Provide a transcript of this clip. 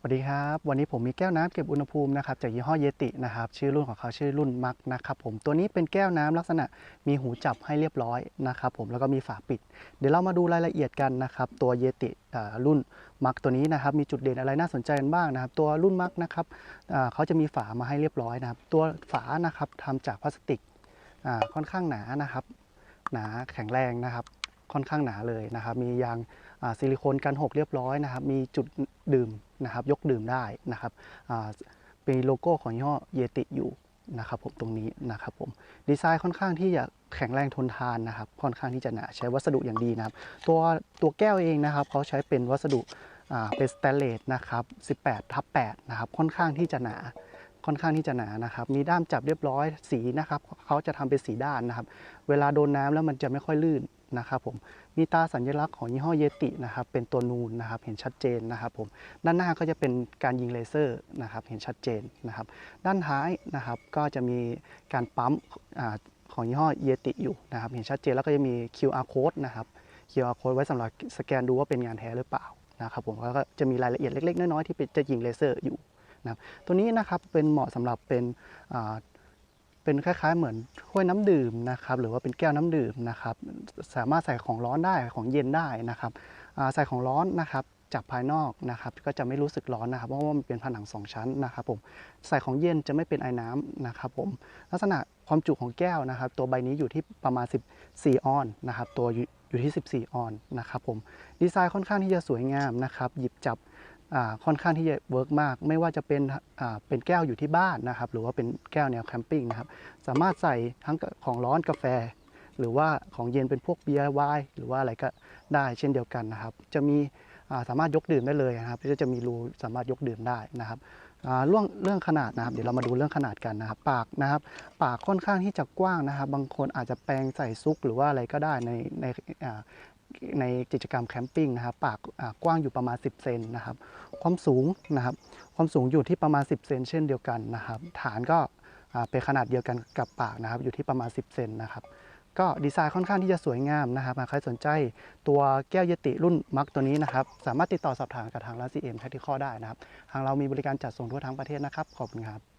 สวัสดีครับ วันนี้ผมมีแก้วน้ำเก็บอุณหภูมินะครับจากยี่ห้อเยตินะครับชื่อรุ่นของเขาชื่อรุ่นมักนะครับผมตัวนี้เป็นแก้วน้ำลักษณะมีหูจับให้เรียบร้อยนะครับผมแล้วก็มีฝาปิด เดี๋ยวเรามาดูรายละเอียดกันนะครับตัวเยติรุ่นมักตัวนี้นะครับมีจุดเด่นอะไรน่าสนใจกันบ้างนะครับ ตัวรุ่นมักนะครับเขาจะมีฝามาให้เรียบร้อยนะครับ ตัวฝานะครับทำจากพลาสติกค่อนข้างหนานะครับ หนาแข็งแรงนะครับ ค่อนข้างหนาเลยนะครับ มียางซิลิโคนกันหกเรียบร้อยนะครับ มีจุดดื่มนะครับ ยกดื่มได้นะครับอ่าเป็นโลโก้ของยี่ห้อเยติอยู่นะครับผมตรงนี้นะครับผมดีไซน์ค่อนข้างที่จะแข็งแรงทนทานนะครับ ค่อนข้างที่จะหนาใช้วัสดุอย่างดีนะครับ ตัวตัวแก้วเองนะครับเขาใช้เป็นวัสดุเป็นสแตนเลสนะครับ 18ทับ8นะครับ ค่อนข้างที่จะหนา ค่อนข้างที่จะหนานะครับ มีด้ามจับเรียบร้อยสีนะครับเขาจะทำเป็นสีด้านนะครับ เวลาโดนน้ำแล้วมันจะไม่ค่อยลื่นนะครับผมมีตาสัญลักษณ์ของยี่ห้อเยตินะครับเป็นตัวนูนนะครับเห็นชัดเจนนะครับผมด้านหน้าก็จะเป็นการยิงเลเซอร์นะครับเห็นชัดเจนนะครับ ด้านท้ายนะครับก็จะมีการปั๊มอของยี่ห้อเยติอยู่นะครับ เห็นชัดเจนแล้วก็จะมี QR code นะครับ QR code ไว้สำหรับสแกนดูว่าเป็นงานแท้หรือเปล่านะครับผมแล้วก็จะมีรายละเอียดเล็กๆน้อยๆที่เป็นจะยิงเลเซอร์อยู่ นะครับตัวนี้นะครับเป็นเหมาะสำหรับเป็นเป็นคล้าย ๆ เหมือนถ้วยน้ำดื่มนะครับหรือว่าเป็นแก้วน้ำดื่มนะครับ สามารถใส่ของร้อนได้ของเย็นได้นะครับใส่ของร้อนนะครับจากภายนอกนะครับก็จะไม่รู้สึกร้อนนะครับเพราะว่ามันเป็นผนังสองชั้นนะครับผมใส่ของเย็นจะไม่เป็นไอ้น้ำนะครับผมลักษณะความจุของแก้วนะครับ ตัวใบนี้อยู่ที่ประมาณ 14 ออนนะครับตัวอยู่ที่ 14 ออนนะครับผมดีไซน์ค่อนข้างที่จะสวยงามนะครับหยิบจับ ค่อนข้างที่จะเวิร์กมาก ไม่ว่าจะเป็นเป็นแก้วอยู่ที่บ้านนะครับ หรือว่าเป็นแก้วแนวแคมปิ้งนะครับ สามารถใส่ทั้งของร้อนกาแฟ หรือว่าของเย็นเป็นพวกเบียร์ไวน์หรือว่าอะไรก็ได้เช่นเดียวกันนะครับ จะมีสามารถยกดื่มได้เลยนะครับ ก็จะมีรูสามารถยกดื่มได้นะครับ เรื่องเรื่องขนาดนะครับ เดี๋ยวเรามาดูเรื่องขนาดกันนะครับ ปากนะครับ ปากค่อนข้างที่จะกว้างนะครับ บางคนอาจจะแปลงใส่ซุกหรือว่าอะไรก็ได้ในในในกิจกรรมแคมปิ้งนะครับ ปากกว้างอยู่ประมาณ 10 เซนนะครับ ความสูงนะครับ ความสูงอยู่ที่ประมาณ 10 เซนเช่นเดียวกันนะครับ ฐานก็เป็นขนาดเดียวกันกับปากนะครับ อยู่ที่ประมาณ 10 เซนนะครับ ก็ดีไซน์ค่อนข้างที่จะสวยงามนะครับหากใครสนใจตัวแก้วเยติรุ่นมักตัวนี้นะครับ สามารถติดต่อสอบถามกับทางร้านซีเอ็มแทคทิคอได้นะครับ ทางเรามีบริการจัดส่งทั่วทั้งประเทศนะครับ ขอบคุณครับ